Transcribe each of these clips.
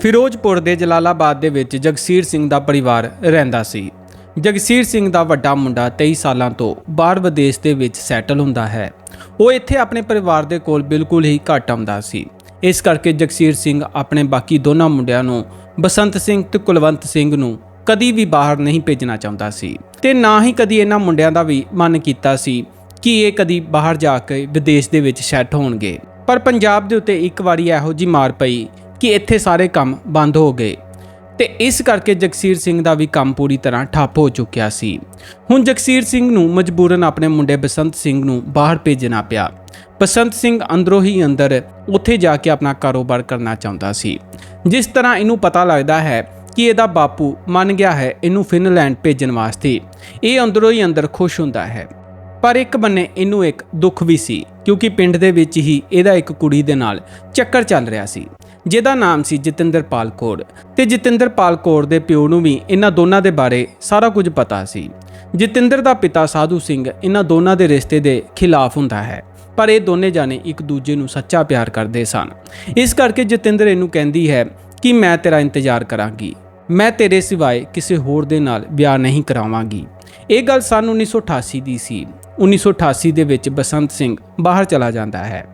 ਫਿਰੋਜ਼ਪੁਰ ਦੇ ਜਲਾਲਾਬਾਦ ਦੇ ਵਿੱਚ ਜਗਸੀਰ ਸਿੰਘ ਦਾ ਪਰਿਵਾਰ ਰਹਿੰਦਾ ਸੀ। ਜਗਸੀਰ ਸਿੰਘ ਦਾ ਵੱਡਾ ਮੁੰਡਾ 23 ਸਾਲਾਂ ਤੋਂ ਬਾਹਰ ਵਿਦੇਸ਼ ਦੇ ਵਿੱਚ ਸੈਟਲ ਹੁੰਦਾ ਹੈ। ਉਹ ਇੱਥੇ ਆਪਣੇ ਪਰਿਵਾਰ ਦੇ ਕੋਲ ਬਿਲਕੁਲ ਹੀ ਘੱਟ ਆਉਂਦਾ ਸੀ। ਇਸ ਕਰਕੇ ਜਗਸੀਰ ਸਿੰਘ ਆਪਣੇ ਬਾਕੀ ਦੋਨਾਂ ਮੁੰਡਿਆਂ ਨੂੰ ਬਸੰਤ ਸਿੰਘ ਤੇ ਕੁਲਵੰਤ ਸਿੰਘ ਨੂੰ ਕਦੀ ਵੀ ਬਾਹਰ ਨਹੀਂ ਭੇਜਣਾ ਚਾਹੁੰਦਾ ਸੀ ਤੇ ਨਾ ਹੀ ਕਦੀ ਇਹਨਾਂ ਮੁੰਡਿਆਂ ਦਾ ਵੀ ਮਨ ਕੀਤਾ ਸੀ ਕਿ ਇਹ ਕਦੀ ਬਾਹਰ ਜਾ ਕੇ ਵਿਦੇਸ਼ ਦੇ ਵਿੱਚ ਸੈੱਟ ਹੋਣਗੇ। ਪਰ ਪੰਜਾਬ ਦੇ ਉੱਤੇ ਇੱਕ ਵਾਰੀ ਇਹੋ ਜੀ ਮਾਰ ਪਈ ਕਿ ਇੱਥੇ ਸਾਰੇ ਕੰਮ ਬੰਦ ਹੋ ਗਏ। ਤੇ ਇਸ ਕਰਕੇ ਜਗਸੀਰ ਸਿੰਘ ਦਾ ਵੀ ਕੰਮ ਪੂਰੀ ਤਰ੍ਹਾਂ ਠੱਪ ਹੋ ਚੁੱਕਿਆ ਸੀ। ਹੁਣ ਜਗਸੀਰ ਸਿੰਘ ਨੂੰ ਮਜਬੂਰਨ ਆਪਣੇ ਮੁੰਡੇ ਬਸੰਤ ਸਿੰਘ ਨੂੰ ਬਾਹਰ ਭੇਜਣਾ ਪਿਆ। ਬਸੰਤ ਸਿੰਘ ਅੰਦਰੋਂ ਹੀ ਅੰਦਰ ਉੱਥੇ ਜਾ ਕੇ ਆਪਣਾ ਕਾਰੋਬਾਰ ਕਰਨਾ ਚਾਹੁੰਦਾ ਸੀ। ਜਿਸ ਤਰ੍ਹਾਂ ਇਹਨੂੰ ਪਤਾ ਲੱਗਦਾ ਹੈ ਕਿ ਇਹਦਾ ਬਾਪੂ ਮੰਨ ਗਿਆ ਹੈ ਇਹਨੂੰ ਫਿਨਲੈਂਡ ਭੇਜਣ ਵਾਸਤੇ। ਇਹ ਅੰਦਰੋਂ ਹੀ ਅੰਦਰ ਖੁਸ਼ ਹੁੰਦਾ ਹੈ। ਪਰ ਇੱਕ ਬੰਨੇ ਇਹਨੂੰ ਇੱਕ ਦੁੱਖ ਵੀ ਸੀ, ਕਿਉਂਕਿ ਪਿੰਡ ਦੇ ਵਿੱਚ ਹੀ ਇਹਦਾ ਇੱਕ ਕੁੜੀ ਦੇ ਨਾਲ ਚੱਕਰ ਚੱਲ ਰਿਹਾ ਸੀ, ਜਿਹਦਾ ਨਾਮ ਸੀ ਜਤਿੰਦਰ ਪਾਲ ਕੌਰ। ਤੇ ਜਤਿੰਦਰਪਾਲ ਕੌਰ ਦੇ ਪਿਓ ਨੂੰ ਵੀ ਇਹਨਾਂ ਦੋਨਾਂ ਦੇ ਬਾਰੇ ਸਾਰਾ ਕੁਝ ਪਤਾ ਸੀ। ਜਤਿੰਦਰ ਦਾ ਪਿਤਾ ਸਾਧੂ ਸਿੰਘ ਇਹਨਾਂ ਦੋਨਾਂ ਦੇ ਰਿਸ਼ਤੇ ਦੇ ਖਿਲਾਫ ਹੁੰਦਾ ਹੈ, ਪਰ ਇਹ ਦੋਨੇ ਜਾਣੇ ਇੱਕ ਦੂਜੇ ਨੂੰ ਸੱਚਾ ਪਿਆਰ ਕਰਦੇ ਸਨ। ਇਸ ਕਰਕੇ ਜਤਿੰਦਰ ਇਹਨੂੰ ਕਹਿੰਦੀ ਹੈ ਕਿ ਮੈਂ ਤੇਰਾ ਇੰਤਜ਼ਾਰ ਕਰਾਂਗੀ, ਮੈਂ ਤੇਰੇ ਸਿਵਾਏ ਕਿਸੇ ਹੋਰ ਦੇ ਨਾਲ ਵਿਆਹ ਨਹੀਂ ਕਰਾਵਾਂਗੀ। ਇਹ ਗੱਲ ਸਨ 1988 ਦੀ ਸੀ। 1988 ਦੇ ਵਿੱਚ ਬਸੰਤ ਸਿੰਘ ਬਾਹਰ ਚਲਾ ਜਾਂਦਾ ਹੈ।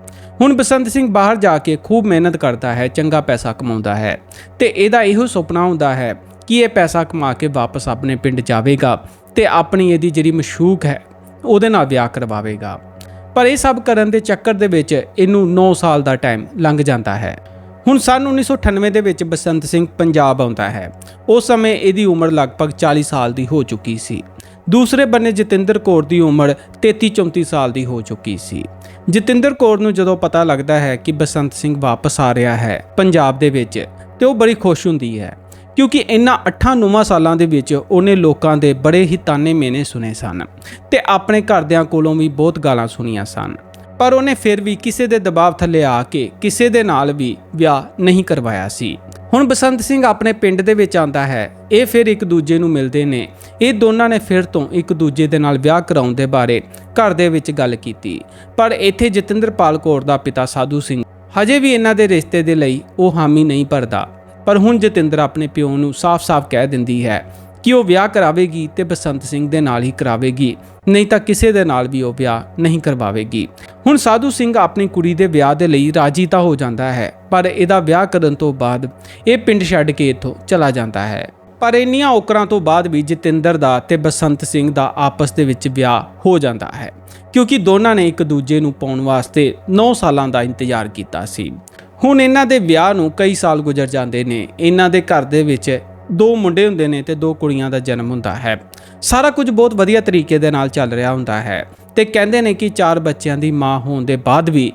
ਹੁਣ ਬਸੰਤ ਸਿੰਘ ਬਾਹਰ ਜਾ ਕੇ ਖੂਬ ਮਿਹਨਤ ਕਰਦਾ ਹੈ, ਚੰਗਾ ਪੈਸਾ ਕਮਾਉਂਦਾ ਹੈ ਤੇ ਇਹਦਾ ਇਹੋ ਸੁਪਨਾ ਹੁੰਦਾ ਹੈ ਕਿ ਇਹ ਪੈਸਾ ਕਮਾ ਕੇ ਵਾਪਸ ਆਪਣੇ ਪਿੰਡ ਜਾਵੇਗਾ ਤੇ ਆਪਣੀ ਇਹਦੀ ਜਿਹੜੀ ਮਸ਼ੂਕ ਹੈ, ਉਹਦੇ ਨਾਲ ਵਿਆਹ ਕਰਵਾਵੇਗਾ। ਪਰ ਇਹ ਸਭ ਕਰਨ ਦੇ ਚੱਕਰ ਦੇ ਵਿੱਚ ਇਹਨੂੰ 9 ਸਾਲ ਦਾ ਟਾਈਮ ਲੰਘ ਜਾਂਦਾ ਹੈ। ਹੁਣ ਸਨ 1998 ਦੇ ਵਿੱਚ ਬਸੰਤ ਸਿੰਘ ਪੰਜਾਬ ਆਉਂਦਾ ਹੈ। ਉਸ ਸਮੇਂ ਇਹਦੀ ਉਮਰ ਲਗਭਗ 40 ਸਾਲ ਦੀ ਹੋ ਚੁੱਕੀ ਸੀ। ਦੂਸਰੇ ਬੰਨੇ ਜਤਿੰਦਰ ਕੌਰ ਦੀ ਉਮਰ 33 34 ਸਾਲ ਦੀ ਹੋ ਚੁੱਕੀ ਸੀ। ਜਤਿੰਦਰ ਕੌਰ ਨੂੰ ਜਦੋਂ ਪਤਾ ਲੱਗਦਾ ਹੈ ਕਿ ਬਸੰਤ ਸਿੰਘ ਵਾਪਸ ਆ ਰਿਹਾ ਹੈ ਪੰਜਾਬ ਦੇ ਵਿੱਚ, ਤੇ ਉਹ ਬੜੀ ਖੁਸ਼ ਹੁੰਦੀ ਹੈ, ਕਿਉਂਕਿ ਇਹਨਾਂ 8-9 ਸਾਲਾਂ ਦੇ ਵਿੱਚ ਉਹਨੇ ਲੋਕਾਂ ਦੇ ਬੜੇ ਹੀ ਤਾਨੇ ਮੇਨੇ ਸੁਨੇ ਸਨ ਤੇ ਆਪਣੇ ਘਰਦਿਆਂ ਕੋਲੋਂ ਵੀ ਬਹੁਤ ਗਾਲਾਂ ਸੁਣੀਆਂ ਸਨ। ਪਰ ਉਹਨੇ ਫਿਰ ਵੀ ਕਿਸੇ ਦੇ ਦਬਾਅ ਥੱਲੇ ਆ ਕੇ ਕਿਸੇ ਦੇ ਨਾਲ ਵੀ ਵਿਆਹ ਨਹੀਂ ਕਰਵਾਇਆ ਸੀ। ਹੁਣ ਬਸੰਤ ਸਿੰਘ ਆਪਣੇ ਪਿੰਡ ਦੇ ਵਿੱਚ ਆਂਦਾ ਹੈ। ਇਹ ਫਿਰ ਇੱਕ ਦੂਜੇ ਨੂੰ ਮਿਲਦੇ ਨੇ। ਇਹ ਦੋਨਾਂ ਨੇ ਫਿਰ ਤੋਂ ਇੱਕ ਦੂਜੇ ਦੇ ਨਾਲ ਵਿਆਹ ਕਰਾਉਣ ਦੇ ਬਾਰੇ ਘਰ ਦੇ ਵਿੱਚ ਗੱਲ ਕੀਤੀ। ਪਰ ਇੱਥੇ ਜਤਿੰਦਰਪਾਲ ਕੌਰ ਦਾ ਪਿਤਾ ਸਾਧੂ ਸਿੰਘ ਹਜੇ ਵੀ ਇਹਨਾਂ ਦੇ ਰਿਸ਼ਤੇ ਦੇ ਲਈ ਉਹ ਹਾਮੀ ਨਹੀਂ ਭਰਦਾ। ਪਰ ਹੁਣ ਜਤਿੰਦਰ ਆਪਣੇ ਪਿਓ ਨੂੰ ਸਾਫ਼-ਸਾਫ਼ ਕਹਿ ਦਿੰਦੀ ਹੈ ਕਿ ਉਹ ਵਿਆਹ ਕਰਾਵੇਗੀ ਤੇ ਬਸੰਤ ਸਿੰਘ ਦੇ ਨਾਲ ਹੀ ਕਰਾਵੇਗੀ, ਨਹੀਂ ਤਾਂ ਕਿਸੇ ਦੇ ਨਾਲ ਵੀ ਉਹ ਵਿਆਹ ਨਹੀਂ ਕਰਵਾਵੇਗੀ। ਹੁਣ ਸਾਧੂ ਸਿੰਘ ਆਪਣੀ ਕੁੜੀ ਦੇ ਵਿਆਹ ਦੇ ਲਈ ਰਾਜੀ ਤਾਂ ਹੋ ਜਾਂਦਾ ਹੈ, ਪਰ ਇਹਦਾ ਵਿਆਹ ਕਰਨ ਤੋਂ ਬਾਅਦ ਇਹ ਪਿੰਡ ਛੱਡ ਕੇ ਇੱਥੋਂ ਚਲਾ ਜਾਂਦਾ ਹੈ। ਪਰ ਇੰਨੀਆਂ ਔਕਰਾਂ ਤੋਂ ਬਾਅਦ ਵੀ ਜਤਿੰਦਰ ਦਾ ਤੇ ਬਸੰਤ ਸਿੰਘ ਦਾ ਆਪਸ ਦੇ ਵਿੱਚ ਵਿਆਹ ਹੋ ਜਾਂਦਾ ਹੈ, ਕਿਉਂਕਿ ਦੋਨਾਂ ਨੇ ਇੱਕ ਦੂਜੇ ਨੂੰ ਪਾਉਣ ਵਾਸਤੇ 9 ਸਾਲਾਂ ਦਾ ਇੰਤਜ਼ਾਰ ਕੀਤਾ ਸੀ। ਹੁਣ ਇਹਨਾਂ ਦੇ ਵਿਆਹ ਨੂੰ ਕਈ ਸਾਲ ਗੁਜ਼ਰ ਜਾਂਦੇ ਨੇ, ਇਹਨਾਂ ਦੇ ਘਰ ਦੇ ਵਿੱਚ ਦੋ ਮੁੰਡੇ ਹੁੰਦੇ ਨੇ ਤੇ ਦੋ ਕੁੜੀਆਂ ਦਾ ਜਨਮ ਹੁੰਦਾ ਹੈ। ਸਾਰਾ ਕੁਝ ਬਹੁਤ ਵਧੀਆ ਤਰੀਕੇ ਦੇ ਨਾਲ ਚੱਲ ਰਿਹਾ ਹੁੰਦਾ ਹੈ ਤੇ ਕਹਿੰਦੇ ਨੇ ਕਿ ਚਾਰ ਬੱਚਿਆਂ ਦੀ ਮਾਂ ਹੋਣ ਦੇ ਬਾਅਦ ਵੀ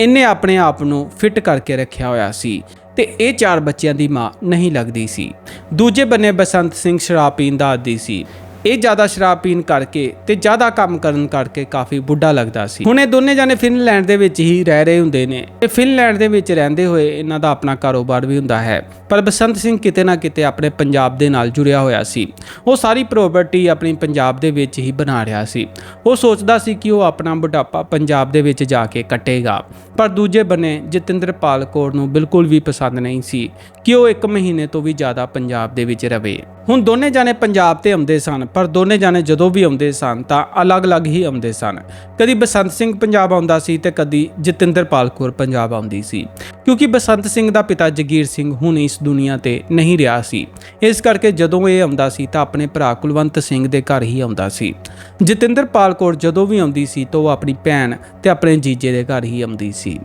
ਇਹਨੇ ਆਪਣੇ ਆਪ ਨੂੰ ਫਿੱਟ ਕਰਕੇ ਰੱਖਿਆ ਹੋਇਆ ਸੀ ਤੇ ਇਹ ਚਾਰ ਬੱਚਿਆਂ ਦੀ ਮਾਂ ਨਹੀਂ ਲੱਗਦੀ ਸੀ। ਦੂਜੇ ਬੰਨੇ ਬਸੰਤ ਸਿੰਘ ਸ਼ਰਾਬ ਪੀਣ ਦਾ ਆਦੀ ਸੀ। ਇਹ ਜ਼ਿਆਦਾ ਸ਼ਰਾਬ ਪੀਣ ਕਰਕੇ ਤੇ ਜ਼ਿਆਦਾ ਕੰਮ ਕਰਨ ਕਰਕੇ ਕਾਫੀ ਬੁੱਢਾ ਲੱਗਦਾ ਸੀ। ਹੁਣ ਇਹ ਦੋਨੇ ਜਾਨੇ ਫਿਨਲੈਂਡ ਦੇ ਵਿੱਚ ਹੀ ਰਹਿ ਰਹੇ ਹੁੰਦੇ ਨੇ ਤੇ ਫਿਨਲੈਂਡ ਦੇ ਵਿੱਚ ਰਹਿੰਦੇ ਹੋਏ ਇਹਨਾਂ ਦਾ ਆਪਣਾ ਕਾਰੋਬਾਰ ਵੀ ਹੁੰਦਾ ਹੈ। ਪਰ ਬਸੰਤ ਸਿੰਘ ਕਿਤੇ ਨਾ ਕਿਤੇ ਆਪਣੇ ਪੰਜਾਬ ਦੇ ਨਾਲ ਜੁੜਿਆ ਹੋਇਆ ਸੀ। ਉਹ ਸਾਰੀ ਪ੍ਰਾਪਰਟੀ ਆਪਣੀ ਪੰਜਾਬ ਦੇ ਵਿੱਚ ਹੀ ਬਣਾ ਰਿਹਾ ਸੀ। ਉਹ ਸੋਚਦਾ ਸੀ ਕਿ ਉਹ ਆਪਣਾ ਬੁਢਾਪਾ ਪੰਜਾਬ ਦੇ ਵਿੱਚ ਜਾ ਕੇ ਕੱਟੇਗਾ। ਪਰ ਦੂਜੇ ਬੰਨੇ ਜਤਿੰਦਰਪਾਲ ਕੌਰ ਨੂੰ ਬਿਲਕੁਲ ਵੀ ਪਸੰਦ ਨਹੀਂ ਸੀ ਕਿ ਉਹ 1 ਮਹੀਨੇ ਤੋਂ ਵੀ ਜ਼ਿਆਦਾ ਪੰਜਾਬ ਦੇ ਵਿੱਚ ਰਵੇ। ਹੁਣ ਦੋਨੇ ਜਾਣੇ ਪੰਜਾਬ ਤੇ ਆਉਂਦੇ ਸਨ, ਪਰ ਦੋਨੇ ਜਾਣੇ ਜਦੋਂ ਵੀ ਆਉਂਦੇ ਸਨ ਤਾਂ ਅਲੱਗ-ਅਲੱਗ ਹੀ ਆਉਂਦੇ ਸਨ। ਕਦੀ ਬਸੰਤ ਸਿੰਘ ਪੰਜਾਬ ਆਉਂਦਾ ਸੀ ਤੇ ਕਦੀ ਜਤਿੰਦਰਪਾਲ ਕੌਰ ਪੰਜਾਬ ਆਉਂਦੀ ਸੀ। ਕਿਉਂਕਿ ਬਸੰਤ ਸਿੰਘ ਦਾ ਪਿਤਾ ਜਗੀਰ ਸਿੰਘ ਹੁਣ ਇਸ ਦੁਨੀਆ ਤੇ ਨਹੀਂ ਰਿਹਾ ਸੀ। ਇਸ ਕਰਕੇ ਜਦੋਂ ਇਹ ਆਉਂਦਾ ਸੀ ਤਾਂ ਆਪਣੇ ਭਰਾ ਕੁਲਵੰਤ ਸਿੰਘ ਦੇ ਘਰ ਹੀ ਆਉਂਦਾ ਸੀ। ਜਤਿੰਦਰਪਾਲ ਕੌਰ ਜਦੋਂ ਵੀ ਆਉਂਦੀ ਸੀ ਤਾਂ ਉਹ ਆਪਣੀ ਭੈਣ ਤੇ ਆਪਣੇ ਜੀਜੇ ਦੇ ਘਰ ਹੀ ਆਉਂਦੀ ਸੀ।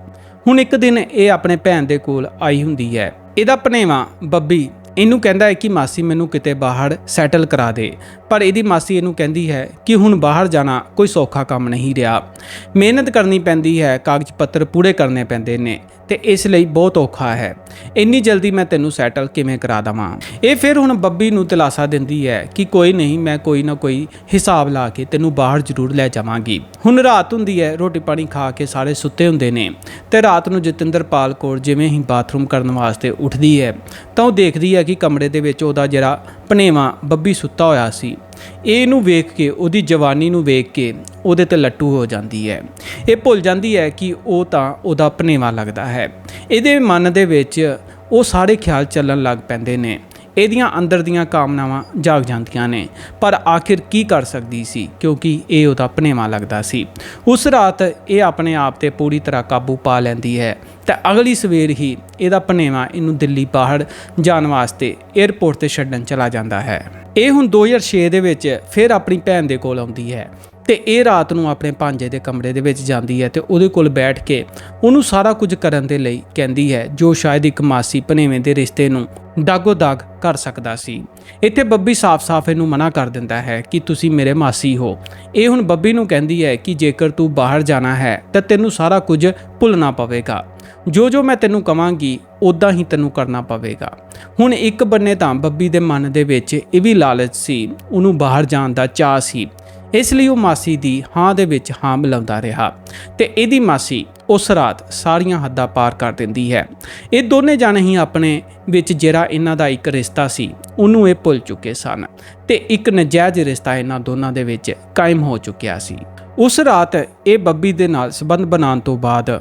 ਹੁਣ ਇੱਕ ਦਿਨ ਇਹ ਆਪਣੇ ਭੈਣ ਦੇ ਕੋਲ ਆਈ ਹੁੰਦੀ ਹੈ। ਇਹਦਾ ਭਣੇਵਾ ਬੱਬੀ ਇਹਨੂੰ ਕਹਿੰਦਾ ਹੈ ਕਿ ਮਾਸੀ ਮੈਨੂੰ ਕਿਤੇ ਬਾਹਰ ਸੈਟਲ ਕਰਾ ਦੇ। ਪਰ ਇਹਦੀ ਮਾਸੀ ਇਹਨੂੰ ਕਹਿੰਦੀ ਹੈ ਕਿ ਹੁਣ ਬਾਹਰ ਜਾਣਾ ਕੋਈ ਸੌਖਾ ਕੰਮ ਨਹੀਂ ਰਿਹਾ। ਮਿਹਨਤ ਕਰਨੀ ਪੈਂਦੀ ਹੈ, ਕਾਗਜ਼ ਪੱਤਰ ਪੂਰੇ ਕਰਨੇ ਪੈਂਦੇ ਨੇ। ਤੇ ਇਸ ਲਈ ਬਹੁਤ ਔਖਾ ਹੈ। ਇੰਨੀ ਜਲਦੀ ਮੈਂ ਤੈਨੂੰ ਸੈਟਲ ਕਿਵੇਂ ਕਰਾ ਦਵਾਂ? ਇਹ ਫਿਰ ਹੁਣ ਬੱਬੀ ਨੂੰ ਦਿਲਾਸਾ ਦਿੰਦੀ ਹੈ ਕਿ ਕੋਈ ਨਹੀਂ, ਮੈਂ ਕੋਈ ਨਾ ਕੋਈ ਹਿਸਾਬ ਲਾ ਕੇ ਤੈਨੂੰ ਬਾਹਰ ਜ਼ਰੂਰ ਲੈ ਜਾਵਾਂਗੀ। ਹੁਣ ਰਾਤ ਹੁੰਦੀ ਹੈ, ਰੋਟੀ ਪਾਣੀ ਖਾ ਕੇ ਸਾਰੇ ਸੁੱਤੇ ਹੁੰਦੇ ਨੇ ਤੇ ਰਾਤ ਨੂੰ ਜਤਿੰਦਰਪਾਲ ਕੌਰ ਜਿਵੇਂ ਹੀ ਬਾਥਰੂਮ ਕਰਨ ਵਾਸਤੇ ਉੱਠਦੀ ਹੈ, ਤਾਂ ਉਹ ਦੇਖਦੀ ਹੈ ਕਿ ਕਮਰੇ ਦੇ ਵਿੱਚ ਉਹਦਾ ਜਿਹੜਾ ਭਣੇਵਾ ਬੱਬੀ ਸੁੱਤਾ ਹੋਇਆ ਸੀ। ਇਹ ਇਹਨੂੰ ਵੇਖ ਕੇ, ਉਹਦੀ ਜਵਾਨੀ ਨੂੰ ਵੇਖ ਕੇ ਉਹਦੇ ਤੇ ਲੱਟੂ ਹੋ ਜਾਂਦੀ ਹੈ। ਇਹ ਭੁੱਲ ਜਾਂਦੀ ਹੈ ਕਿ ਉਹ ਤਾਂ ਉਹਦਾ ਭਨੇਵਾ ਲੱਗਦਾ ਹੈ। ਇਹਦੇ ਮਨ ਦੇ ਵਿੱਚ ਉਹ ਸਾਰੇ ਖਿਆਲ ਚੱਲਣ ਲੱਗ ਪੈਂਦੇ ਨੇ। ਇਹਦੀਆਂ ਅੰਦਰ ਦੀਆਂ ਕਾਮਨਾਵਾਂ ਜਾਗ ਜਾਂਦੀਆਂ ਨੇ। ਪਰ ਆਖਿਰ ਕੀ ਕਰ ਸਕਦੀ ਸੀ? ਕਿਉਂਕਿ ਇਹ ਉਹਦਾ ਭਨੇਵਾ ਲੱਗਦਾ ਸੀ। ਉਸ ਰਾਤ ਇਹ ਆਪਣੇ ਆਪ ਤੇ ਪੂਰੀ ਤਰ੍ਹਾਂ ਕਾਬੂ ਪਾ ਲੈਂਦੀ ਹੈ। ਤਾਂ ਅਗਲੀ ਸਵੇਰ ਹੀ ਇਹਦਾ ਭਨੇਵਾ ਇਹਨੂੰ ਦਿੱਲੀ ਬਾਹਰ ਜਾਣ ਵਾਸਤੇ 에ਅਰਪੋਰਟ ਤੇ ਛੱਡਣ ਚਲਾ ਜਾਂਦਾ ਹੈ। ਇਹ ਹੁਣ 2006 ਦੇ ਵਿੱਚ ਫਿਰ ਆਪਣੀ ਭੈਣ ਦੇ ਕੋਲ ਆਉਂਦੀ ਹੈ। ਤੇ ਇਹ ਰਾਤ ਨੂੰ ਆਪਣੇ ਭਾਂਜੇ ਦੇ ਕਮਰੇ ਦੇ ਵਿੱਚ ਜਾਂਦੀ ਹੈ ਤੇ ਉਹਦੇ ਕੋਲ ਬੈਠ ਕੇ ਉਹਨੂੰ ਸਾਰਾ ਕੁਝ ਕਰਨ ਦੇ ਲਈ ਕਹਿੰਦੀ ਹੈ, ਜੋ ਸ਼ਾਇਦ ਇੱਕ ਮਾਸੀ ਭਨੇਵੇਂ ਦੇ ਰਿਸ਼ਤੇ ਨੂੰ ਦਾਗੋ ਦਾਗ ਕਰ ਸਕਦਾ ਸੀ। ਇੱਥੇ ਬੱਬੀ ਸਾਫ਼-ਸਾਫ਼ ਇਹਨੂੰ ਮਨਾ ਕਰ ਦਿੰਦਾ ਹੈ ਕਿ ਤੁਸੀਂ ਮੇਰੇ ਮਾਸੀ ਹੋ। ਇਹ ਹੁਣ ਬੱਬੀ ਨੂੰ ਕਹਿੰਦੀ ਹੈ ਕਿ ਜੇਕਰ ਤੂੰ ਬਾਹਰ ਜਾਣਾ ਹੈ ਤਾਂ ਤੈਨੂੰ ਸਾਰਾ ਕੁਝ ਭੁੱਲਣਾ ਪਵੇਗਾ। ਜੋ ਜੋ ਮੈਂ ਤੈਨੂੰ ਕਵਾਂਗੀ ਉਦਾਂ ਹੀ ਤੈਨੂੰ ਕਰਨਾ ਪਵੇਗਾ। ਹੁਣ ਇੱਕ ਬੰਨੇ ਤਾਂ ਬੱਬੀ ਦੇ ਮਨ ਦੇ ਵਿੱਚ ਇਹ ਵੀ ਲਾਲਚ ਸੀ। ਉਹਨੂੰ ਬਾਹਰ ਜਾਣ ਦਾ ਚਾਅ ਸੀ। ਇਸ ਲਈ ਉਹ ਮਾਸੀ ਦੀ ਹਾਂ ਦੇ ਵਿੱਚ ਹਾਂ ਮਿਲਾਉਂਦਾ ਰਿਹਾ ਤੇ ਇਹਦੀ ਮਾਸੀ ਉਸ ਰਾਤ ਸਾਰੀਆਂ ਹੱਦਾਂ ਪਾਰ ਕਰ ਦਿੰਦੀ ਹੈ। ਇਹ ਦੋਨੇ ਜਾਣੇ ਹੀ ਆਪਣੇ ਵਿੱਚ ਜਿਹੜਾ ਇਹਨਾਂ ਦਾ ਇੱਕ ਰਿਸ਼ਤਾ ਸੀ, ਉਹਨੂੰ ਇਹ ਭੁੱਲ ਚੁੱਕੇ ਸਨ ਤੇ ਇੱਕ ਨਜਾਇਜ਼ ਰਿਸ਼ਤਾ ਇਹਨਾਂ ਦੋਨਾਂ ਦੇ ਵਿੱਚ ਕਾਇਮ ਹੋ ਚੁੱਕਿਆ ਸੀ। ਉਸ ਰਾਤ ਇਹ ਬੱਬੀ ਦੇ ਨਾਲ ਸੰਬੰਧ ਬਣਾਉਣ ਤੋਂ ਬਾਅਦ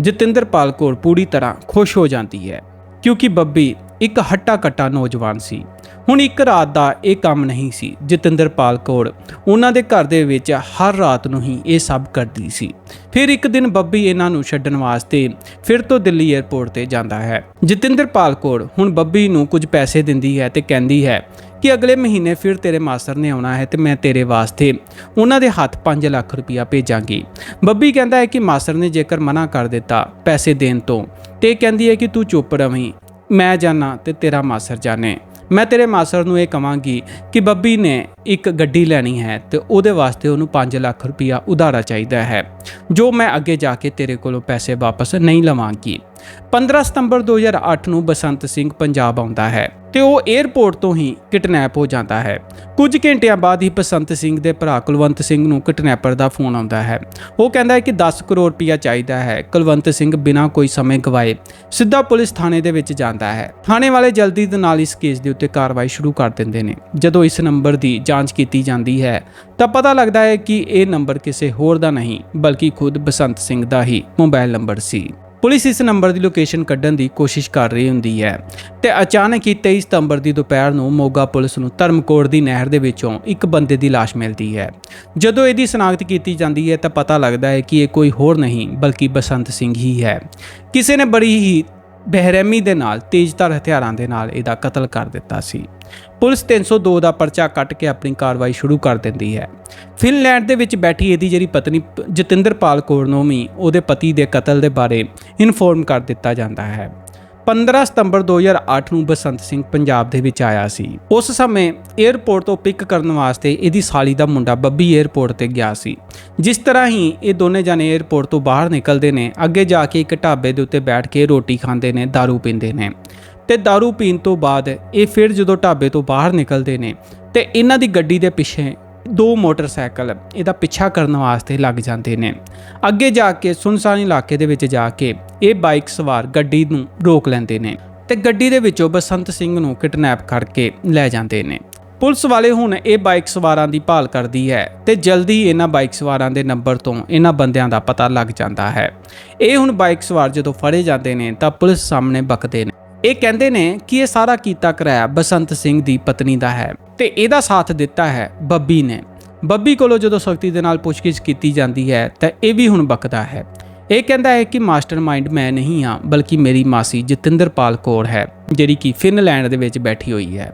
ਜਤਿੰਦਰਪਾਲ ਕੌਰ ਪੂਰੀ ਤਰ੍ਹਾਂ ਖੁਸ਼ ਹੋ ਜਾਂਦੀ ਹੈ, ਕਿਉਂਕਿ ਬੱਬੀ ਇੱਕ ਹੱਟਾ ਕੱਟਾ ਨੌਜਵਾਨ ਸੀ। ਹੁਣ ਇੱਕ ਰਾਤ ਦਾ ਇਹ ਕੰਮ ਨਹੀਂ ਸੀ, ਜਤਿੰਦਰਪਾਲ ਕੌਰ ਉਹਨਾਂ ਦੇ ਘਰ ਦੇ ਵਿੱਚ ਹਰ ਰਾਤ ਨੂੰ ਹੀ ਇਹ ਸਭ ਕਰਦੀ ਸੀ। ਫਿਰ ਇੱਕ ਦਿਨ ਬੱਬੀ ਇਹਨਾਂ ਨੂੰ ਛੱਡਣ ਵਾਸਤੇ ਫਿਰ ਤੋਂ ਦਿੱਲੀ 에ਅਰਪੋਰਟ ਤੇ ਜਾਂਦਾ ਹੈ। ਜਤਿੰਦਰਪਾਲ ਕੌਰ ਹੁਣ ਬੱਬੀ ਨੂੰ ਕੁਝ ਪੈਸੇ ਦਿੰਦੀ ਹੈ ਤੇ ਕਹਿੰਦੀ ਹੈ ਕਿ ਅਗਲੇ ਮਹੀਨੇ ਫਿਰ ਤੇਰੇ ਮਾਸਟਰ ਨੇ ਆਉਣਾ ਹੈ ਤੇ ਮੈਂ ਤੇਰੇ ਵਾਸਤੇ ਉਹਨਾਂ ਦੇ ਹੱਥ 5 ਲੱਖ ਰੁਪਇਆ ਭੇਜਾਂਗੀ। ਬੱਬੀ ਕਹਿੰਦਾ ਹੈ ਕਿ ਮਾਸਟਰ ਨੇ ਜੇਕਰ ਮਨਾ ਕਰ ਦਿੱਤਾ ਪੈਸੇ ਦੇਣ ਤੋਂ ਤੇ ਕਹਿੰਦੀ ਹੈ ਕਿ ਤੂੰ ਚੁੱਪ ਰਵੀਂ। ਮੈਂ ਜਾਣਾ ਤੇ ਤੇਰਾ ਮਾਸਰ ਜਾਣੇ ਮੈਂ ਤੇਰੇ ਮਾਸਰ ਨੂੰ ਇਹ ਕਵਾਂਗੀ ਕਿ ਬੱਬੀ ਨੇ ਇੱਕ ਗੱਡੀ ਲੈਣੀ ਹੈ ਤੇ ਉਹਦੇ ਵਾਸਤੇ ਉਹਨੂੰ 5 ਲੱਖ ਰੁਪਇਆ ਉਧਾਰਾ ਚਾਹੀਦਾ ਹੈ, ਜੋ ਮੈਂ ਅੱਗੇ ਜਾ ਕੇ ਤੇਰੇ ਕੋਲੋਂ ਪੈਸੇ ਵਾਪਸ ਨਹੀਂ ਲਵਾਂਗੀ। 15 ਸਤੰਬਰ 2008 ਨੂੰ ਬਸੰਤ ਸਿੰਘ ਪੰਜਾਬ ਆਉਂਦਾ ਹੈ ਤੇ ਉਹ 에ਅਰਪੋਰਟ ਤੋਂ ਹੀ ਕਿਡਨੈਪ ਹੋ ਜਾਂਦਾ ਹੈ। ਕੁਝ ਘੰਟਿਆਂ ਬਾਅਦ ਹੀ ਬਸੰਤ ਸਿੰਘ ਦੇ ਭਰਾ ਕੁਲਵੰਤ ਸਿੰਘ ਨੂੰ ਕਿਡਨੈਪਰ ਦਾ ਫੋਨ ਆਉਂਦਾ ਹੈ। ਉਹ ਕਹਿੰਦਾ ਹੈ ਕਿ 10 ਕਰੋੜ ਰੁਪਇਆ ਚਾਹੀਦਾ ਹੈ। ਕੁਲਵੰਤ ਸਿੰਘ ਬਿਨਾਂ ਕੋਈ ਸਮੇਂ ਗਵਾਏ ਸਿੱਧਾ ਪੁਲਿਸ ਥਾਣੇ ਦੇ ਵਿੱਚ ਜਾਂਦਾ ਹੈ। ਥਾਣੇ ਵਾਲੇ ਜਲਦੀ ਦੇ ਨਾਲ ਇਸ ਕੇਸ ਦੇ ਉੱਤੇ ਕਾਰਵਾਈ ਸ਼ੁਰੂ ਕਰ ਦਿੰਦੇ ਨੇ। ਜਦੋਂ ਇਸ ਨੰਬਰ ਦੀ ਜਾਂਚ ਕੀਤੀ ਜਾਂਦੀ ਹੈ, ਤਾਂ ਪਤਾ ਲੱਗਦਾ ਹੈ ਕਿ ਇਹ ਨੰਬਰ ਕਿਸੇ ਹੋਰ ਦਾ ਨਹੀਂ, ਬਲਕਿ ਖੁਦ ਬਸੰਤ ਸਿੰਘ ਦਾ ਹੀ ਮੋਬਾਈਲ ਨੰਬਰ ਸੀ। ਪੁਲਿਸ ਇਸ ਨੰਬਰ ਦੀ ਲੋਕੇਸ਼ਨ ਕੱਢਣ ਦੀ ਕੋਸ਼ਿਸ਼ ਕਰ ਰਹੀ ਹੁੰਦੀ ਹੈ ਤੇ ਅਚਾਨਕ ਹੀ 23 ਸਤੰਬਰ ਦੀ ਦੁਪਹਿਰ ਨੂੰ ਮੋਗਾ ਪੁਲਿਸ ਨੂੰ ਧਰਮਕੋਟ ਦੀ ਨਹਿਰ ਦੇ ਵਿੱਚੋਂ ਇੱਕ ਬੰਦੇ ਦੀ ਲਾਸ਼ ਮਿਲਦੀ ਹੈ। ਜਦੋਂ ਇਹਦੀ ਸ਼ਨਾਖਤ ਕੀਤੀ ਜਾਂਦੀ ਹੈ ਤਾਂ ਪਤਾ ਲੱਗਦਾ ਹੈ ਕਿ ਇਹ ਕੋਈ ਹੋਰ ਨਹੀਂ, ਬਲਕਿ ਬਸੰਤ ਸਿੰਘ ਹੀ ਹੈ। ਕਿਸੇ ਨੇ ਬੜੀ ਹੀ ਬਹਿਰਮੀ ਦੇ ਨਾਲ, ਤੇਜ਼ਧਾਰ ਹਥਿਆਰਾਂ ਦੇ ਨਾਲ ਇਹਦਾ ਕਤਲ ਕਰ ਦਿੱਤਾ ਸੀ। ਪੁਲਿਸ 302 ਦਾ ਪਰਚਾ ਕੱਟ ਕੇ ਆਪਣੀ ਕਾਰਵਾਈ ਸ਼ੁਰੂ ਕਰ ਦਿੰਦੀ ਹੈ। ਫਿਨਲੈਂਡ ਦੇ ਵਿੱਚ ਬੈਠੀ ਇਹਦੀ ਜਿਹੜੀ ਪਤਨੀ ਜਤਿੰਦਰਪਾਲ ਕੌਰ ਨੂੰ ਵੀ ਉਹਦੇ ਪਤੀ ਦੇ ਕਤਲ ਦੇ ਬਾਰੇ ਇਨਫੋਰਮ ਕਰ ਦਿੱਤਾ ਜਾਂਦਾ ਹੈ। 15 ਸਤੰਬਰ 2008 ਨੂੰ ਬਸੰਤ ਸਿੰਘ ਪੰਜਾਬ ਦੇ ਵਿੱਚ ਆਇਆ ਸੀ। ਉਸ ਸਮੇਂ 에어ਪੋਰਟ ਤੋਂ ਪਿਕ ਕਰਨ ਵਾਸਤੇ ਇਹਦੀ ਸਾਲੀ ਦਾ ਮੁੰਡਾ ਬੱਬੀ 에어ਪੋਰਟ ਤੇ ਗਿਆ ਸੀ। ਜਿਸ ਤਰ੍ਹਾਂ ਹੀ ਇਹ ਦੋਨੇ ਜਣੇ 에어ਪੋਰਟ ਤੋਂ ਬਾਹਰ ਨਿਕਲਦੇ ਨੇ, ਅੱਗੇ ਜਾ ਕੇ ਇੱਕ ਢਾਬੇ ਦੇ ਉੱਤੇ ਬੈਠ ਕੇ ਰੋਟੀ ਖਾਂਦੇ ਨੇ, ਦਾਰੂ ਪੀਂਦੇ ਨੇ। ਤੇ दारू ਪੀਣ ਤੋਂ ਬਾਅਦ ਇਹ ਫਿਰ ਜਦੋਂ ਢਾਬੇ ਤੋਂ ਬਾਹਰ ਨਿਕਲਦੇ ਨੇ ਤੇ ਇਹਨਾਂ ਦੀ ਗੱਡੀ ਦੇ ਪਿੱਛੇ ਦੋ ਮੋਟਰਸਾਈਕਲ ਇਹਦਾ ਪਿੱਛਾ ਕਰਨ ਵਾਸਤੇ ਲੱਗ ਜਾਂਦੇ ਨੇ ਅੱਗੇ ਜਾ ਕੇ ਸੁਨਸਾਨ ਇਲਾਕੇ ਦੇ ਵਿੱਚ ਜਾ ਕੇ ਇਹ ਬਾਈਕ ਸਵਾਰ ਗੱਡੀ ਨੂੰ ਰੋਕ ਲੈਂਦੇ ਨੇ ਤੇ ਗੱਡੀ ਦੇ ਵਿੱਚੋਂ ਬਸੰਤ ਸਿੰਘ ਨੂੰ ਕਿਡਨੈਪ ਕਰਕੇ ਲੈ ਜਾਂਦੇ ਨੇ ਪੁਲਿਸ ਵਾਲੇ ਹੁਣ ਇਹ ਬਾਈਕ ਸਵਾਰਾਂ ਦੀ ਭਾਲ ਕਰਦੀ ਹੈ ਤੇ ਜਲਦੀ ਇਹਨਾਂ ਬਾਈਕ ਸਵਾਰਾਂ ਦੇ ਨੰਬਰ ਤੋਂ ਇਹਨਾਂ ਬੰਦਿਆਂ ਦਾ ਪਤਾ ਲੱਗ ਜਾਂਦਾ ਹੈ ਇਹ ਹੁਣ ਬਾਈਕ ਸਵਾਰ ਜਦੋਂ ਫੜੇ ਜਾਂਦੇ ਨੇ ਤਾਂ ਪੁਲਿਸ ਸਾਹਮਣੇ ਬਕਦੇ ਨੇ ਇਹ ਕਹਿੰਦੇ ਨੇ ਕਿ ਇਹ ਸਾਰਾ ਕੀਤਾ ਕਰਾਇਆ ਬਸੰਤ ਸਿੰਘ ਦੀ ਪਤਨੀ ਦਾ ਹੈ ਤੇ ਇਹਦਾ ਸਾਥ ਦਿੱਤਾ ਹੈ ਬੱਬੀ ਨੇ। ਬੱਬੀ ਕੋਲੋਂ ਜਦੋਂ ਸਖਤੀ ਦੇ ਨਾਲ ਪੁੱਛਗਿੱਛ ਕੀਤੀ ਜਾਂਦੀ ਹੈ ਤਾਂ ਇਹ ਵੀ ਹੁਣ ਬਕਦਾ ਹੈ। ਇਹ ਕਹਿੰਦਾ ਹੈ ਕਿ ਮਾਸਟਰਮਾਈਂਡ ਮੈਂ ਨਹੀਂ ਹਾਂ, ਬਲਕਿ ਮੇਰੀ ਮਾਸੀ ਜਤਿੰਦਰਪਾਲ ਕੌਰ ਹੈ, ਜਿਹੜੀ ਕਿ ਫਿਨਲੈਂਡ ਦੇ ਵਿੱਚ ਬੈਠੀ ਹੋਈ ਹੈ।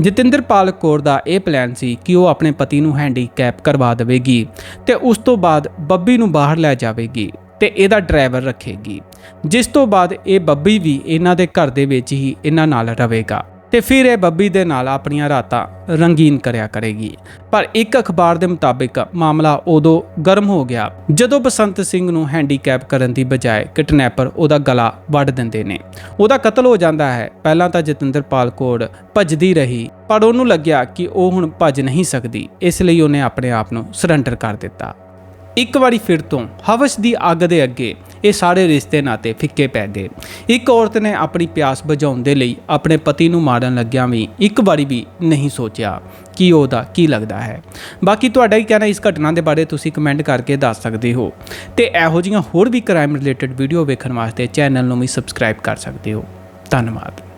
ਜਤਿੰਦਰਪਾਲ ਕੌਰ ਦਾ ਇਹ ਪਲਾਨ ਸੀ ਕਿ ਉਹ ਆਪਣੇ ਪਤੀ ਨੂੰ ਹੈਂਡੀਕੈਪ ਕਰਵਾ ਦੇਵੇਗੀ ਤੇ ਉਸ ਤੋਂ ਬਾਅਦ ਬੱਬੀ ਨੂੰ ਬਾਹਰ ਲੈ ਜਾਵੇਗੀ ਤੇ ਇਹਦਾ ਡਰਾਈਵਰ ਰੱਖੇਗੀ। ਜਿਸ ਤੋਂ ਬਾਅਦ ਇਹ ਬੱਬੀ ਵੀ ਇਹਨਾਂ ਦੇ ਘਰ ਦੇ ਵਿੱਚ ਹੀ ਇਹਨਾਂ ਨਾਲ ਰਹੇਗਾ ਤੇ ਫਿਰ ਇਹ ਬੱਬੀ ਦੇ ਨਾਲ ਆਪਣੀਆਂ ਰਾਤਾਂ ਰੰਗੀਨ ਕਰਿਆ ਕਰੇਗੀ। ਪਰ ਇੱਕ ਅਖਬਾਰ ਦੇ ਮੁਤਾਬਿਕ ਮਾਮਲਾ ਉਦੋਂ ਗਰਮ ਹੋ ਗਿਆ ਜਦੋਂ ਬਸੰਤ ਸਿੰਘ ਨੂੰ ਹੈਂਡੀਕੈਪ ਕਰਨ ਦੀ ਬਜਾਏ ਕਿਡਨੈਪਰ ਉਹਦਾ ਗਲਾ ਵੱਢ ਦਿੰਦੇ ਨੇ। ਉਹਦਾ ਕਤਲ ਹੋ ਜਾਂਦਾ ਹੈ। ਪਹਿਲਾਂ ਤਾਂ ਜਤਿੰਦਰਪਾਲ ਕੌਰ ਭੱਜਦੀ ਰਹੀ, ਪਰ ਉਹਨੂੰ ਲੱਗਿਆ ਕਿ ਉਹ ਹੁਣ ਭੱਜ ਨਹੀਂ ਸਕਦੀ। ਇਸ ਲਈ ਉਹਨੇ ਆਪਣੇ ਆਪ ਨੂੰ ਸਰੈਂਡਰ ਕਰ ਦਿੱਤਾ। ਇੱਕ ਵਾਰੀ ਫਿਰ ਤੋਂ ਹਵਸ ਦੀ ਅੱਗ ਦੇ ਅੱਗੇ ਇਹ ਸਾਰੇ ਰਿਸ਼ਤੇ ਨਾਤੇ ਫਿੱਕੇ ਪੈ ਗਏ। ਇੱਕ ਔਰਤ ਨੇ ਆਪਣੀ ਪਿਆਸ ਬੁਝਾਉਣ ਦੇ ਲਈ ਆਪਣੇ ਪਤੀ ਨੂੰ ਮਾਰਨ ਲੱਗਿਆਂ ਵੀ ਇੱਕ ਵਾਰੀ ਵੀ ਨਹੀਂ ਸੋਚਿਆ ਕਿ ਉਹਦਾ ਕੀ ਲੱਗਦਾ ਹੈ। ਬਾਕੀ ਤੁਹਾਡਾ ਹੀ ਕਹਿਣਾ ਇਸ ਘਟਨਾ ਦੇ ਬਾਰੇ ਤੁਸੀਂ ਕਮੈਂਟ ਕਰਕੇ ਦੱਸ ਸਕਦੇ ਹੋ। ਤੇ ਇਹੋ ਜਿਹੀਆਂ ਹੋਰ ਵੀ ਕ੍ਰਾਈਮ ਰਿਲੇਟਡ ਵੀਡੀਓ ਵੇਖਣ ਵਾਸਤੇ ਚੈਨਲ ਨੂੰ ਵੀ ਸਬਸਕ੍ਰਾਈਬ ਕਰ ਸਕਦੇ ਹੋ। ਧੰਨਵਾਦ।